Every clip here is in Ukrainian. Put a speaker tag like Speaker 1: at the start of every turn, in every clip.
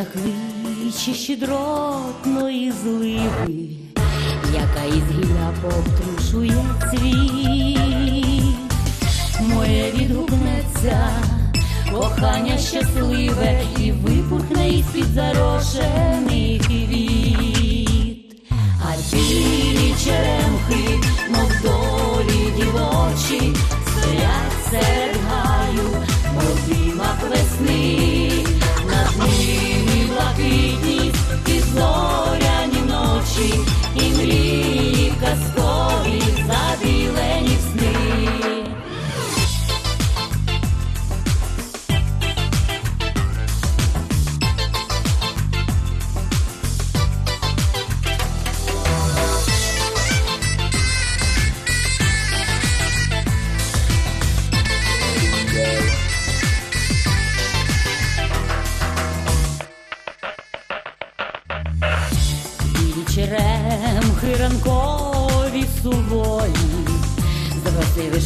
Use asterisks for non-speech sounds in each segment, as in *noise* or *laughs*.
Speaker 1: на хвичі щедротної зливи, яка із гілля повтрушує цвіт. Моє відгукнеться, кохання щасливе і випухне із-під зарошених квіт. А білі черемхи, мов долі дівочі, стоять серед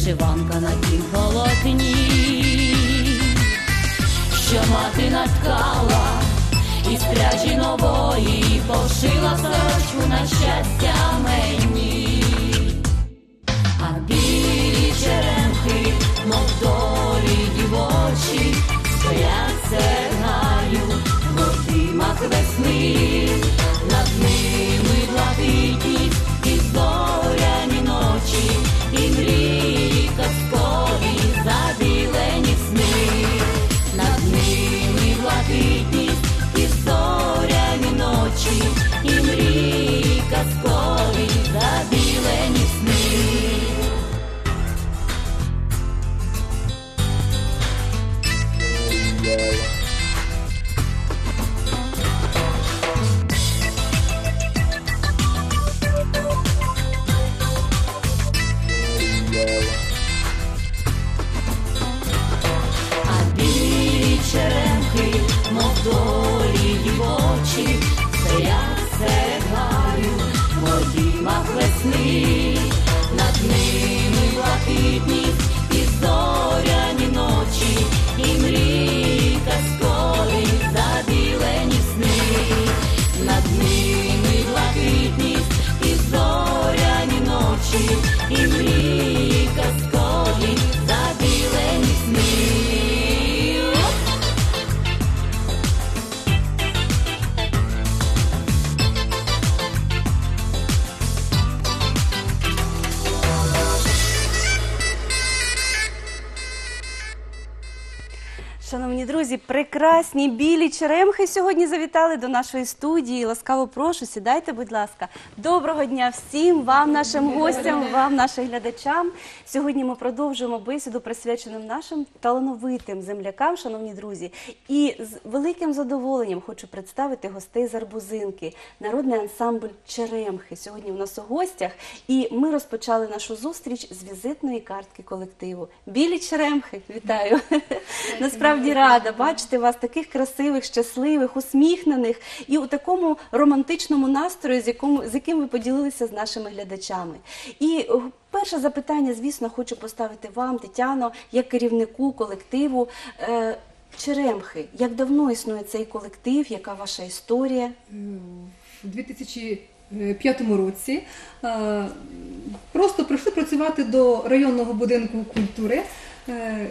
Speaker 1: вишиванка на
Speaker 2: прекрасні білі черемхи сьогодні завітали до нашої студії. Ласкаво прошу, сідайте, будь ласка. Доброго дня всім вам, нашим гостям, вам, нашим глядачам. Сьогодні ми продовжуємо бесіду, присвячену нашим талановитим землякам, шановні друзі. І з великим задоволенням хочу представити гостей з Арбузинки, народний ансамбль Черемхи. Сьогодні в нас у гостях. І ми розпочали нашу зустріч з візитної картки колективу. Білі черемхи, вітаю! Насправді рада бачити вас таких красивих, щасливих, усміхнених і у такому романтичному настрої, з якому з яким ви поділилися з нашими глядачами. І е, перше запитання, звісно, хочу поставити вам, Тетяно, як керівнику колективу. Е, Черемхи, як давно існує цей колектив? Яка ваша історія?
Speaker 3: У 2005 році е, просто прийшли працювати до районного будинку культури е,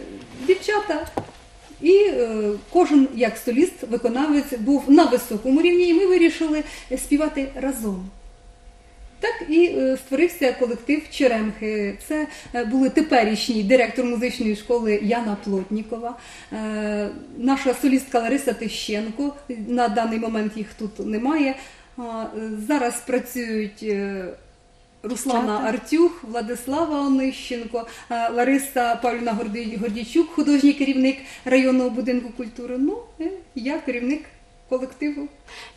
Speaker 3: дівчата. І е, кожен як соліст, виконавець був на високому рівні, і ми вирішили співати разом. Так і е, створився колектив Черемхи. Це е, були теперішній директор музичної школи Яна Плотнікова, наша солістка Лариса Тищенко. На даний момент їх тут немає. Зараз працюють. Е, Руслана. Артюх, Владислава Онищенко, е, Лариса Павлівна Гордійчук, художній керівник районного будинку культури. Ну, і я керівник колективу.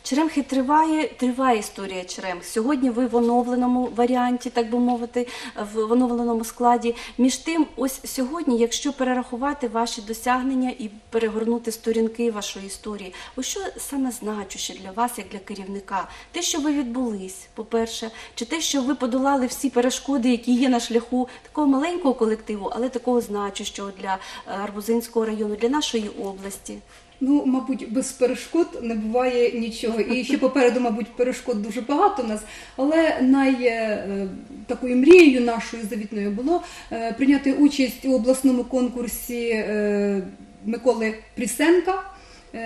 Speaker 2: Черемхи триває, триває історія Черемх. Сьогодні ви в оновленому варіанті, так би мовити, в оновленому складі. Між тим, ось сьогодні, якщо перерахувати ваші досягнення і перегорнути сторінки вашої історії, ось що саме значуще для вас, як для керівника? Те, що ви відбулись, по-перше, чи те, що ви подолали всі перешкоди, які є на шляху такого маленького колективу, але такого значущого для е, Арбузинського району, для нашої області?
Speaker 3: Ну, мабуть, без перешкод не буває нічого. І ще попереду, мабуть, перешкод дуже багато у нас. Але най е, такою мрією нашою завітною було е, прийняти участь у обласному конкурсі е, Миколи Прісенка.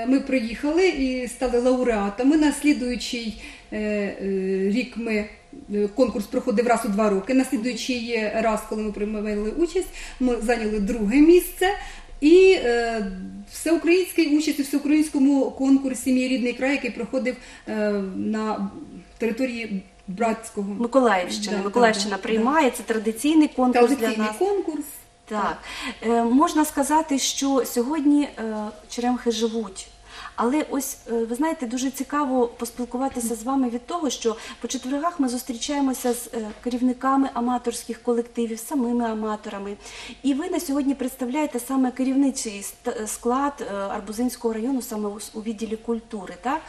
Speaker 3: Ми приїхали і стали лауреатами. На слідуючий е, рік ми конкурс проходив раз у два роки. На слідуючий раз, коли ми приймали участь, ми зайняли друге місце. І е, всеукраїнський участь у всеукраїнському конкурсі Мій рідний край, який проходив е, на території братського
Speaker 2: Миколаївщина.
Speaker 3: Да,
Speaker 2: Миколаївщина
Speaker 3: да, да,
Speaker 2: це традиційний конкурс для нас.
Speaker 3: конкурс.
Speaker 2: Так е, можна сказати, що сьогодні е, черемхи живуть. Але ось е, ви знаєте, дуже цікаво поспілкуватися з вами від того, що по четвергах ми зустрічаємося з е, керівниками аматорських колективів, самими аматорами. І ви на сьогодні представляєте саме керівничий склад е, Арбузинського району, саме у відділі культури. Так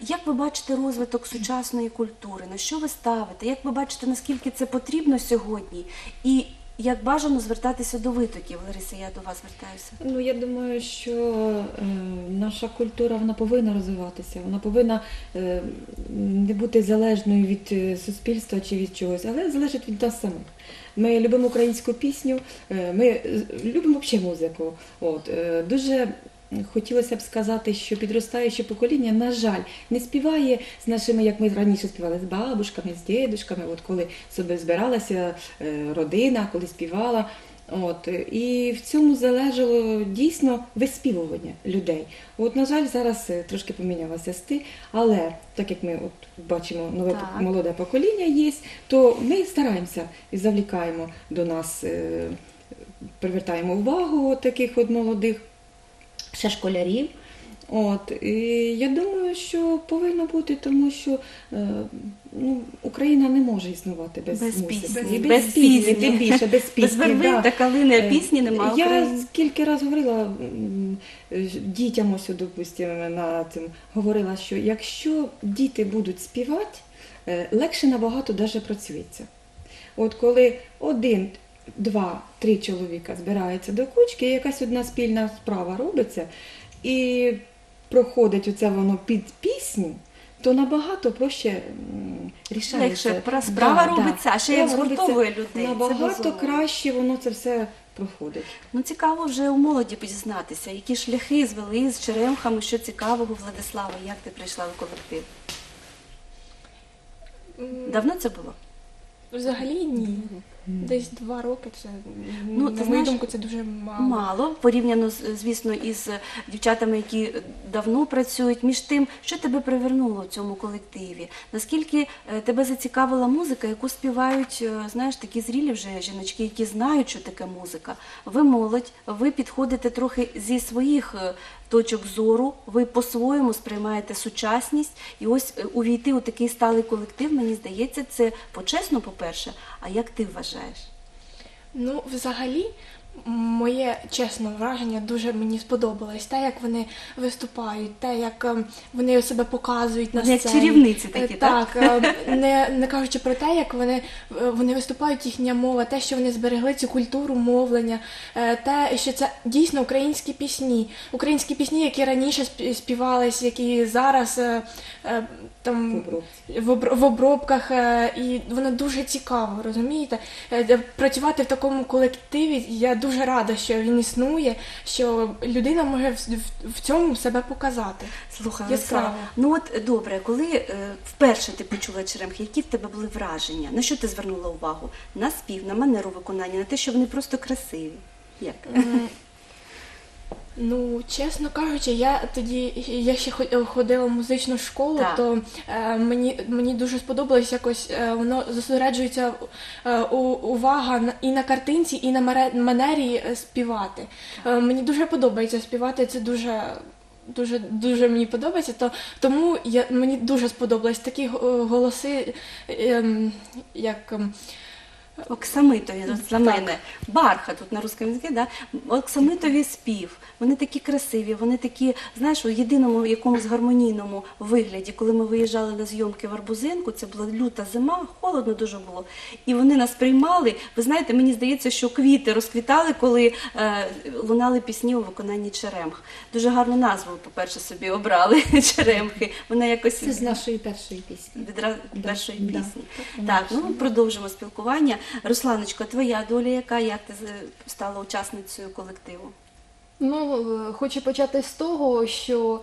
Speaker 2: як ви бачите розвиток сучасної культури? На що ви ставите? Як ви бачите, наскільки це потрібно сьогодні? І як бажано звертатися до витоків, Лариса, я до вас звертаюся.
Speaker 4: Ну, я думаю, що е, наша культура вона повинна розвиватися, вона повинна е, не бути залежною від е, суспільства чи від чогось, але залежить від нас самих. Ми любимо українську пісню, е, ми е, любимо взагалі музику. От, е, дуже хотілося б сказати, що підростаюче покоління, на жаль, не співає з нашими, як ми раніше співали, з бабушками, з дідушками, от коли собі збиралася е, родина, коли співала. От і в цьому залежало дійсно виспівування людей. От, на жаль, зараз е, трошки помінялося стиль, але так як ми от бачимо нове
Speaker 2: Так.
Speaker 4: молоде покоління є, то ми стараємося і завлікаємо до нас, е, привертаємо увагу от таких от молодих ще школярів. От і я думаю, що повинно бути, тому що е, ну, Україна не може існувати без,
Speaker 2: Без
Speaker 4: музики.
Speaker 2: пісні,
Speaker 4: І
Speaker 2: без
Speaker 4: пісні,
Speaker 2: пісні.
Speaker 4: тим більше без *laughs* пісні.
Speaker 2: Без
Speaker 4: да.
Speaker 2: та калини, а
Speaker 4: Е,
Speaker 2: пісні немає.
Speaker 4: Я
Speaker 2: України.
Speaker 4: скільки раз говорила дітям ось, допустимо, на цим говорила, що якщо діти будуть співати, е, легше набагато даже працюється. От коли один, два, три чоловіка збираються до кучки, і якась одна спільна справа робиться, і проходить оце воно під пісню, то набагато проще рішається.
Speaker 2: Легше пра- справа робиться, а ще як згуртовує людей,
Speaker 4: Набагато
Speaker 2: безумовно.
Speaker 4: краще воно це все проходить.
Speaker 2: Ну цікаво вже у молоді дізнатися, які шляхи звели з черемхами, що цікавого, Владислава, як ти прийшла в колектив? Давно це було?
Speaker 5: Взагалі ні. Десь два роки це
Speaker 2: Ну,
Speaker 5: на мою
Speaker 2: знаєш,
Speaker 5: думку, це дуже мало.
Speaker 2: Мало, порівняно звісно, із дівчатами, які давно працюють. Між тим, що тебе привернуло в цьому колективі? Наскільки е, тебе зацікавила музика, яку співають, е, знаєш, такі зрілі вже жіночки, які знають, що таке музика? Ви молодь, ви підходите трохи зі своїх е, точок зору, ви по-своєму сприймаєте сучасність, і ось увійти у такий сталий колектив, мені здається, це почесно, по-перше. А як ти вважаєш?
Speaker 5: Ну, взагалі, моє чесне враження дуже мені сподобалось. Те, як вони виступають, те, як ем, вони себе показують на
Speaker 2: Вони як чарівниці такі,
Speaker 5: Е,
Speaker 2: так?
Speaker 5: Так, е, не, не кажучи про те, як вони, е, вони виступають, їхня мова, те, що вони зберегли цю культуру мовлення, е, те, що це дійсно українські пісні. Українські пісні, які раніше спі- співались, які зараз там
Speaker 4: в обробці.
Speaker 5: в, обробках, е, і воно дуже цікаво, розумієте? Е, Працювати в такому колективі, я дуже рада, що він існує, що людина може в, цьому себе показати.
Speaker 2: Слухай,
Speaker 5: Яскраво.
Speaker 2: Ну от добре, коли е, вперше ти почула черемхи, які в тебе були враження? На що ти звернула увагу? На спів, на манеру виконання, на те, що вони просто красиві. Як?
Speaker 5: Ну, чесно кажучи, я тоді я ще ходила в музичну школу,
Speaker 2: Так.
Speaker 5: то е, мені, мені дуже сподобалось якось е, воно зосереджується е, у, увага на- і на картинці, і на манері е, співати. Е, мені дуже подобається співати, це дуже дуже дуже мені подобається. То тому я мені дуже сподобались такі е, голоси, ем, як ем,
Speaker 2: Оксамитові от для мене. Барха тут на русскому язикі, да? Оксамитові спів. Вони такі красиві, вони такі, знаєш, у єдиному якомусь гармонійному вигляді, коли ми виїжджали на зйомки в Арбузинку, це була люта зима, холодно дуже було. І вони нас приймали. Ви знаєте, мені здається, що квіти розквітали, коли е, лунали пісні у виконанні Черемх. Дуже гарну назву, по-перше, собі обрали *laughs* Черемхи. Вона якось
Speaker 6: Це з нашої першої пісні.
Speaker 2: відразу
Speaker 6: Да,
Speaker 2: першої
Speaker 6: да.
Speaker 2: пісні. Так, ну продовжимо спілкування. Русланочко, твоя доля яка? Як ти стала учасницею колективу?
Speaker 7: Ну, е, хочу почати з того, що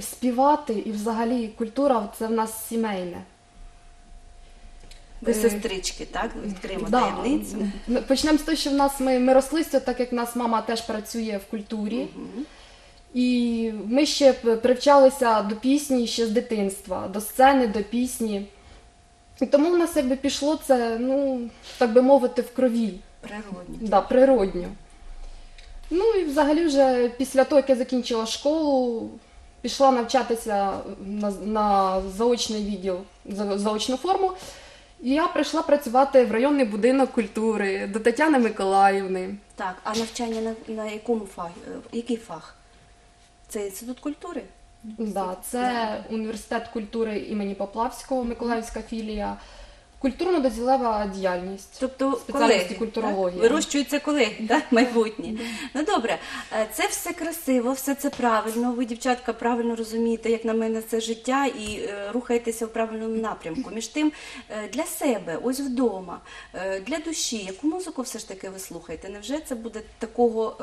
Speaker 7: співати і взагалі культура це в нас сімейне.
Speaker 2: Ви
Speaker 7: Е,
Speaker 2: сестрички, так? Відкриємо
Speaker 7: Да.
Speaker 2: таємницю.
Speaker 7: Почнемо з того, що в нас ми, ми рослися, так як в нас мама теж працює в культурі.
Speaker 2: Мгм.
Speaker 7: І ми ще привчалися до пісні ще з дитинства, до сцени, до пісні. І тому в нас якби пішло це, ну, так би мовити, в крові.
Speaker 2: Природні.
Speaker 7: Да, природньо. Ну і взагалі вже після того, як я закінчила школу, пішла навчатися на, на заочний відділ, за, заочну форму. І я прийшла працювати в районний будинок культури до Тетяни Миколаївни.
Speaker 2: Так, а навчання на, на якому фахі? е, Який фах? Це інститут культури?
Speaker 7: Да, це університет культури імені Поплавського, Миколаївська філія. Культурно-дозвілева діяльність.
Speaker 2: Тобто
Speaker 7: Спеціальності
Speaker 2: колеги,
Speaker 7: культурології.
Speaker 2: так? вирощуються колеги, так, майбутні. Ну добре, е, це все красиво, все це правильно. Ви, дівчатка, правильно розумієте, як на мене, це життя і е, рухаєтеся в правильному напрямку. Між тим, е, для себе, ось вдома, для душі, яку музику все ж таки ви слухаєте? Невже це буде такого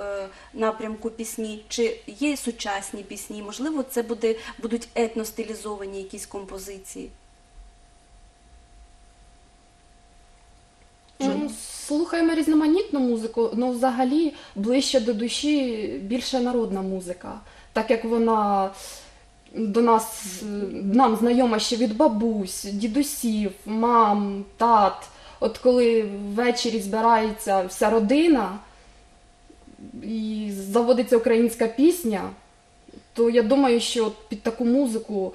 Speaker 2: напрямку пісні? Чи є сучасні пісні? Можливо, це буде, будуть етностилізовані якісь композиції?
Speaker 7: Ну, слухаємо різноманітну музику, але взагалі ближче до душі більше народна музика, так як вона до нас нам знайома ще від бабусь, дідусів, мам, тат. От коли ввечері збирається вся родина і заводиться українська пісня, то я думаю, що під таку музику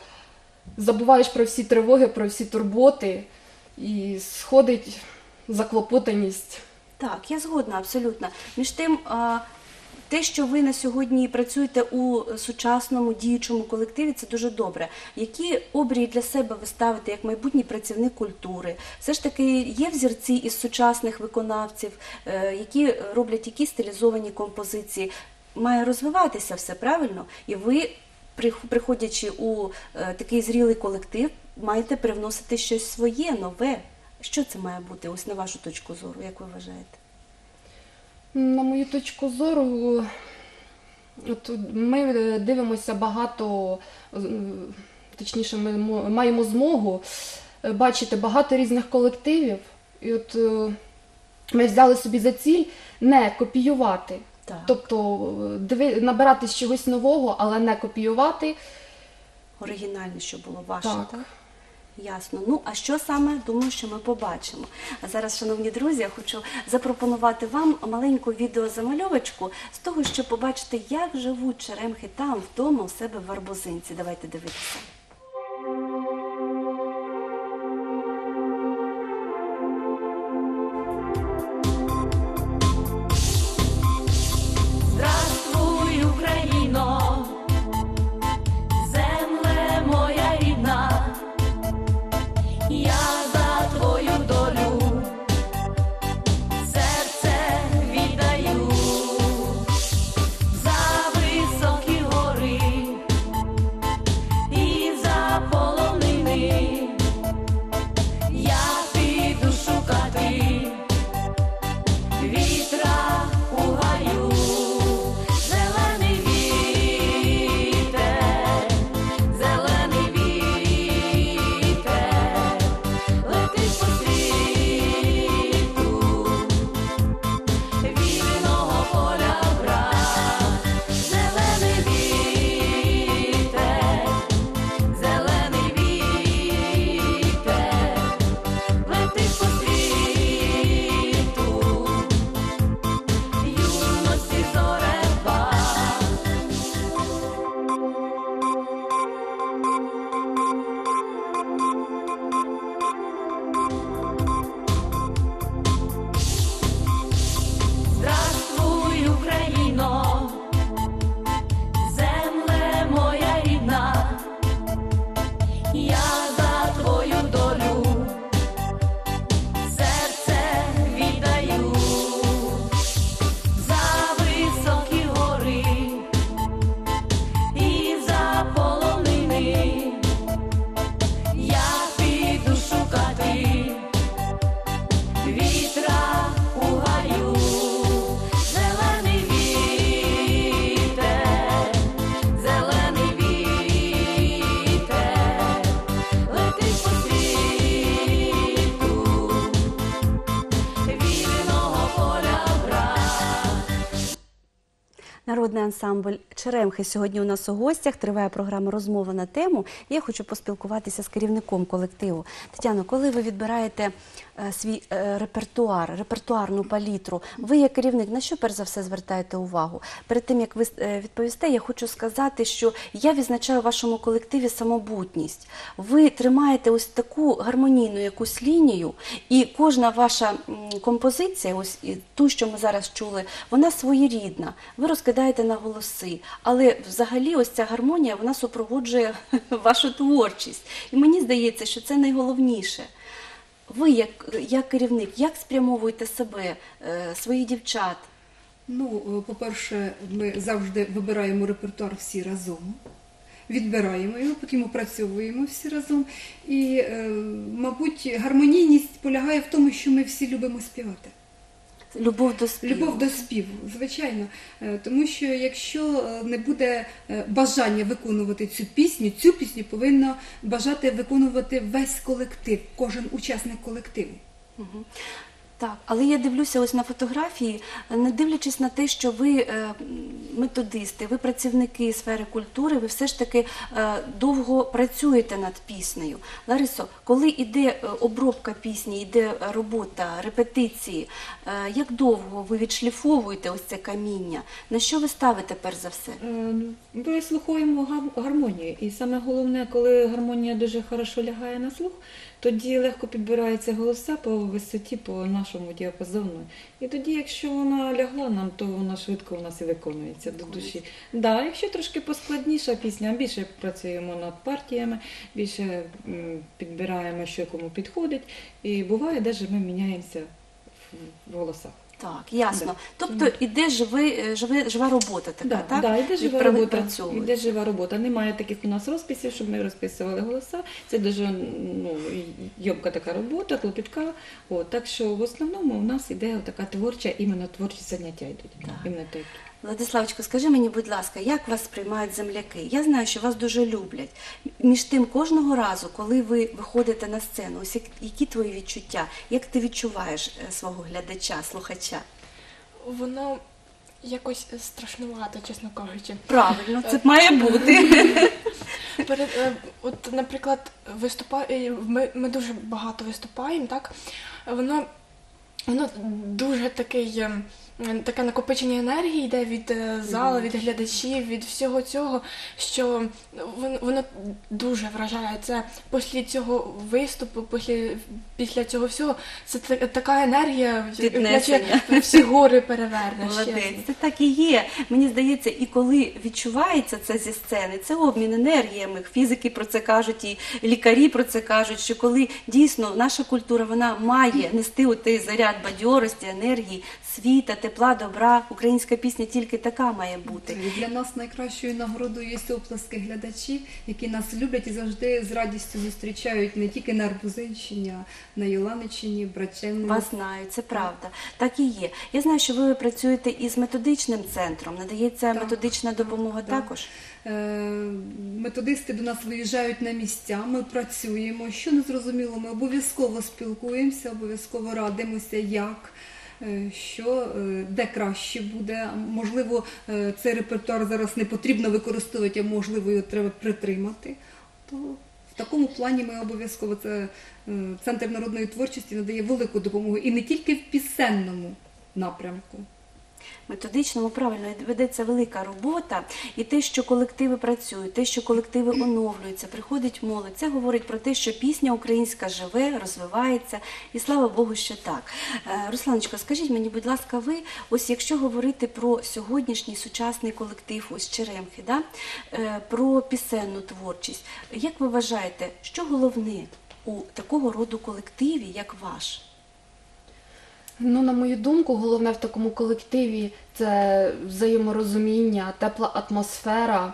Speaker 7: забуваєш про всі тривоги, про всі турботи і сходить заклопотаність.
Speaker 2: Так, я згодна абсолютно. Між тим, те, що ви на сьогодні працюєте у сучасному діючому колективі, це дуже добре. Які обрії для себе ви ставите як майбутній працівник культури? Все ж таки є взірці із сучасних виконавців, е, які роблять якісь стилізовані композиції. Має розвиватися все правильно, і ви, приходячи у е, такий зрілий колектив, маєте привносити щось своє, нове. Що це має бути, ось на вашу точку зору, як ви вважаєте?
Speaker 7: На мою точку зору, от ми е, дивимося багато, точніше, ми маємо змогу е, бачити багато різних колективів. І от е, ми взяли собі за ціль не копіювати.
Speaker 2: Так.
Speaker 7: Тобто диви, набирати з чогось нового, але не копіювати.
Speaker 2: Оригінальне, що було ваше,
Speaker 7: Так.
Speaker 2: так? Ясно. Ну, а що саме, думаю, що ми побачимо. А зараз, шановні друзі, я хочу запропонувати вам маленьку відеозамальовочку з того, щоб побачити, як живуть черемхи там, вдома, у себе в Арбузинці. Давайте дивитися. Народний ансамбль Черемхи сьогодні у нас у гостях. Триває програма розмова на тему. Я хочу поспілкуватися з керівником колективу. Тетяно, коли ви відбираєте е, свій е, репертуар, репертуарну палітру, ви як керівник на що перш за все звертаєте увагу? Перед тим як ви е, відповісте, я хочу сказати, що я відзначаю в вашому колективі самобутність. Ви тримаєте ось таку гармонійну якусь лінію, і кожна ваша композиція, ось ту, що ми зараз чули, вона своєрідна. Ви розкидаєте на голоси, але взагалі ось ця гармонія вона супроводжує *laughs* вашу творчість. І мені здається, що це найголовніше. Ви, як, як керівник, як спрямовуєте себе, е, своїх дівчат?
Speaker 3: Ну, е, по-перше, ми завжди вибираємо репертуар всі разом. Відбираємо його, потім опрацьовуємо всі разом. І, е, мабуть, гармонійність полягає в тому, що ми всі любимо співати.
Speaker 2: Любов до співу.
Speaker 3: Любов до співу, звичайно. Е, Тому що якщо е, не буде е, бажання виконувати цю пісню, цю пісню повинно бажати виконувати весь колектив, кожен учасник колективу.
Speaker 2: Так, але я дивлюся ось на фотографії, не дивлячись на те, що ви е, методисти, ви працівники сфери культури, ви все ж таки е, довго працюєте над піснею. Ларисо, коли йде е, обробка пісні, йде робота, репетиції, як довго ви відшліфовуєте ось це каміння? На що ви ставите перш за все?
Speaker 4: Е, Вислуховуємо гар- гармонію. І саме головне, коли гармонія дуже хорошо лягає на слух, тоді легко підбираються голоса по висоті, по нашому діапазону. І тоді, якщо вона лягла нам, то вона швидко у нас і виконується до душі. Да, якщо трошки поскладніша пісня, більше працюємо над партіями, більше підбираємо, що кому підходить. І буває, навіть ми міняємося в- голосах.
Speaker 2: Так, ясно. Тобто іде живе, живе, жива робота така,
Speaker 4: Да,
Speaker 2: так?
Speaker 4: да, іде жива
Speaker 2: Відпра-
Speaker 4: робота.
Speaker 2: відпрацьовуєте.
Speaker 4: Іде жива робота. Немає таких у нас розписів, щоб ми розписували голоса. Це дуже ну, йобка така робота, клопітка. От, так що в основному у нас іде така творча, іменно творчі заняття йдуть.
Speaker 2: Так.
Speaker 4: Іменно такі.
Speaker 2: Владиславочко, скажи мені, будь ласка, як вас сприймають земляки? Я знаю, що вас дуже люблять. Між тим, кожного разу, коли ви виходите на сцену, ось які твої відчуття? Як ти відчуваєш е, свого глядача, слухача?
Speaker 5: Воно якось страшнувато, чесно кажучи.
Speaker 2: Правильно, це має бути. *laughs*
Speaker 5: Перед, е, от, наприклад, виступає, ми, ми дуже багато виступаємо, так? Воно, воно дуже такий, е, таке накопичення енергії йде від е, залу, від глядачів, від всього цього, що воно, дуже вражає. Це після цього виступу, після, після цього всього, це така енергія, наче всі гори переверне.
Speaker 2: Молодець, це так і є. Мені здається, і коли відчувається це зі сцени, це обмін енергіями. Фізики про це кажуть, і лікарі про це кажуть. Що коли дійсно наша культура вона має нести той заряд бадьорості, енергії, світа, тепла, добра. Українська пісня тільки така має бути.
Speaker 3: Для нас найкращою нагородою є оплески глядачів, які нас люблять і завжди з радістю зустрічають не тільки на Арбузинщині, а на Єланичині, Брачевні.
Speaker 2: Вас знаю, це правда. Так і є. Я знаю, що ви працюєте із методичним центром. Надається
Speaker 3: Так.
Speaker 2: методична допомога
Speaker 3: Так.
Speaker 2: також.
Speaker 3: Е, Методисти до нас виїжджають на місця, ми працюємо. Що не зрозуміло, ми обов'язково спілкуємося, обов'язково радимося, як. Е, Що е, де краще буде, можливо, е, цей репертуар зараз не потрібно використовувати, а можливо його треба притримати. То в такому плані ми обов'язково це центр народної творчості надає велику допомогу і не тільки в пісенному напрямку.
Speaker 2: Методичному правильно ведеться велика робота, і те, що колективи працюють, те, що колективи оновлюються, приходить молодь. Це говорить про те, що пісня українська живе, розвивається, і слава Богу, що так. Е, Русланочко, скажіть мені, будь ласка, ви, ось якщо говорити про сьогоднішній сучасний колектив, ось Черемхи, да? е, про пісенну творчість, як ви вважаєте, що головне у такого роду колективі, як ваш?
Speaker 7: Ну, на мою думку, головне в такому колективі це взаєморозуміння, тепла атмосфера.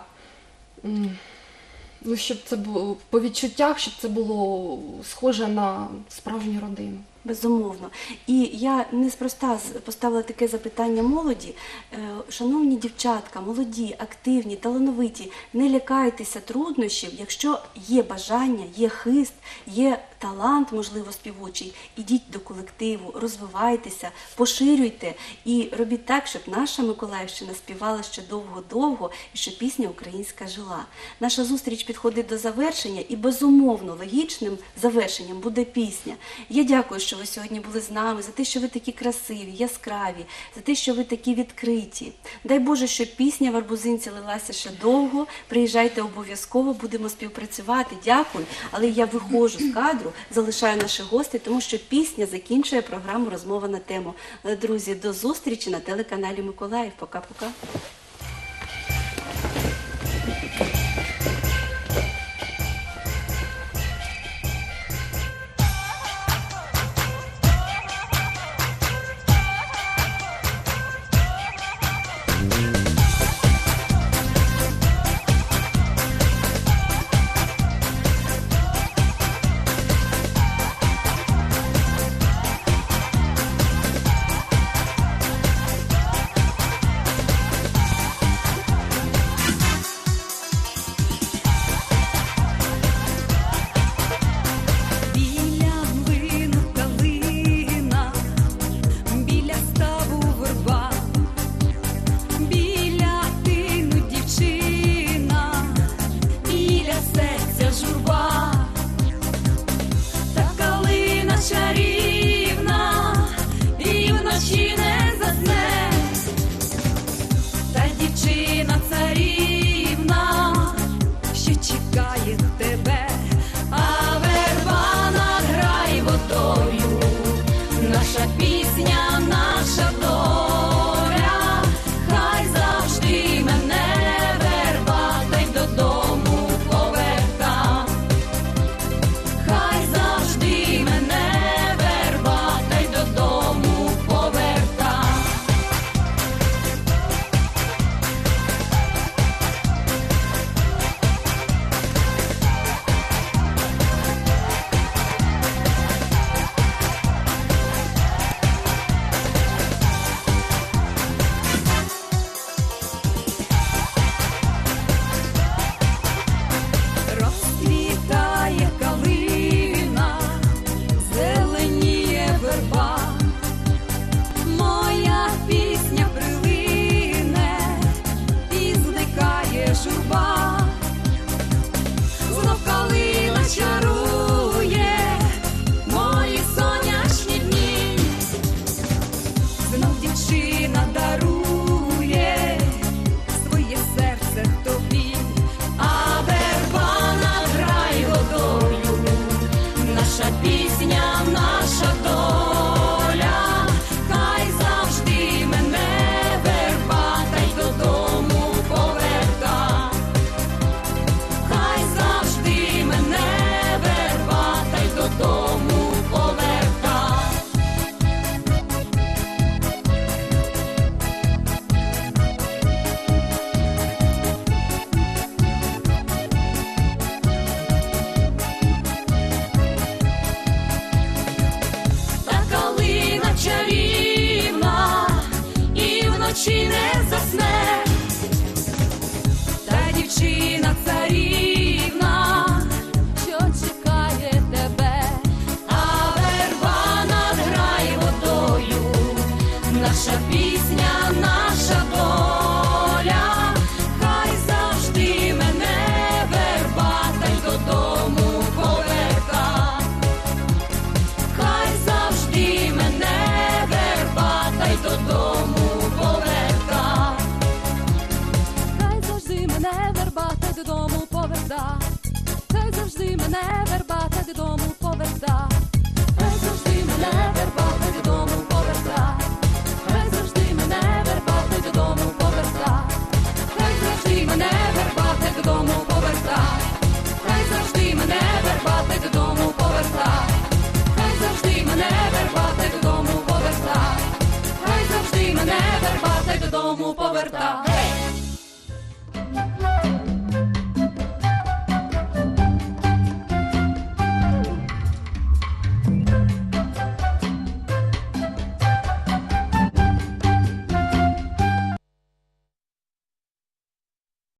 Speaker 7: Ну, щоб це було по відчуттях, щоб це було схоже на справжню родину.
Speaker 1: Безумовно, і я неспроста поставила таке запитання молоді. Е, шановні дівчатка, молоді, активні, талановиті, не лякайтеся труднощів, якщо є бажання, є хист, є талант, можливо, співочий, ідіть до колективу, розвивайтеся, поширюйте і робіть так, щоб наша Миколаївщина співала ще довго-довго і щоб пісня українська жила. Наша зустріч підходить до завершення, і безумовно логічним завершенням буде пісня. Я дякую, що ви сьогодні були з нами, за те, що ви такі красиві, яскраві, за те, що ви такі відкриті. Дай Боже, щоб пісня в арбузинці лилася ще довго. Приїжджайте обов'язково, будемо співпрацювати. Дякую, але я виходжу з кадру вибору. Залишаю наших гостей, тому що пісня закінчує програму Розмова на тему. Друзі, до зустрічі на телеканалі Миколаїв. Пока-пока.